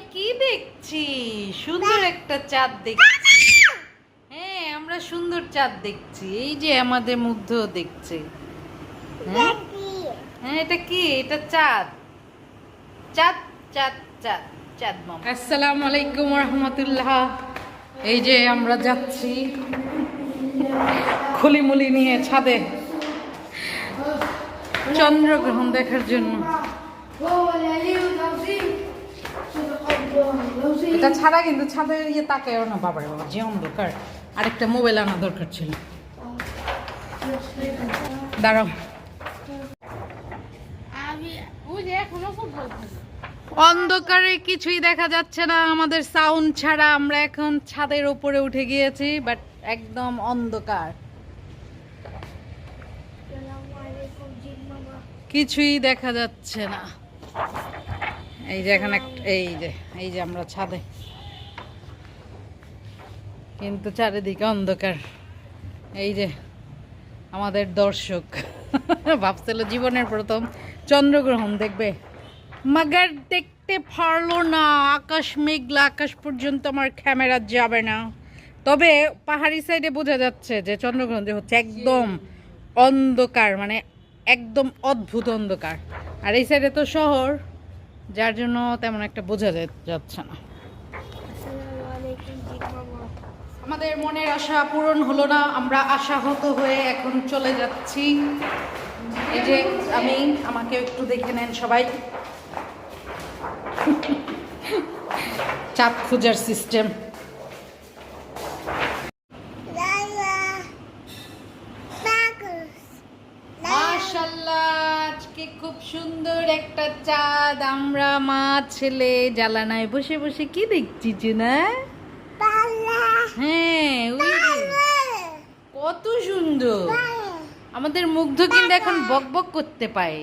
আমি কি দেখছি? সুন্দর একটা চাঁদ দেখছি। হ্যাঁ আমরা সুন্দর চাঁদ দেখছি। এই যে আমাদের মুগ্ধ দেখছে। হ্যাঁ? হ্যাঁ এটা কি? এটা চাঁদ। চাঁদ চাঁদ চাঁদ চাঁদ মামা। আসসালামু আলাইকুম রহমতুল্লাহ। এই যে আমরা যাচ্ছি খুলিমুলি নিয়ে ছাদে। চন্দ্রগ্রহণ দেখার জন্য। এটা ছাড়া কিন্তু ছাদের ইয়ে তাকায়ও না, বাবার বাবা, যে অন্ধকার। আরেকটা মোবাইল আনা দরকার ছিল। দাঁড়াও। অন্ধকারে কিছুই দেখা যাচ্ছে না, আমাদের সাউন্ড ছাড়া আমরা এখন ছাদের উপরে উঠে গিয়েছি বাট একদম অন্ধকার। কিছুই দেখা যাচ্ছে না। এই যে এখানে এই যে এই যে আমরা ছাদে। কিন্তু চারিদিকে অন্ধকার। এই যে আমাদের দর্শক। ভাবছিল জীবনের প্রথম চন্দ্রগ্রহণ দেখবে। মাগার দেখতে পারল না। আকাশ মেঘলা, আকাশ পর্যন্ত আমার ক্যামেরা যাবে না। তবে পাহাড়ি সাইডে বোঝা যাচ্ছে যে চন্দ্রগ্রহণ যে হচ্ছে একদম অন্ধকার মানে একদম অদ্ভুত অন্ধকার। আর এই সাইডে তো শহর। যার জন্য তেমন একটা বোঝা যাচ্ছে না। আমাদের মনের আশা পূরণ হলো না, আমরা আশাহত হয়ে এখন চলে যাচ্ছি। এই যে আমি, আমাকে একটু দেখে নেন সবাই। চাপ খোঁজার সিস্টেম আজকে খুব সুন্দর একটা চাঁদ। আমরা মা ছেলে জ্বালানায় বসে বসে কি দেখছি না হ্যাঁ কত সুন্দর। আমাদের মুগ্ধ কিন্তু এখন বক বক করতে পায়।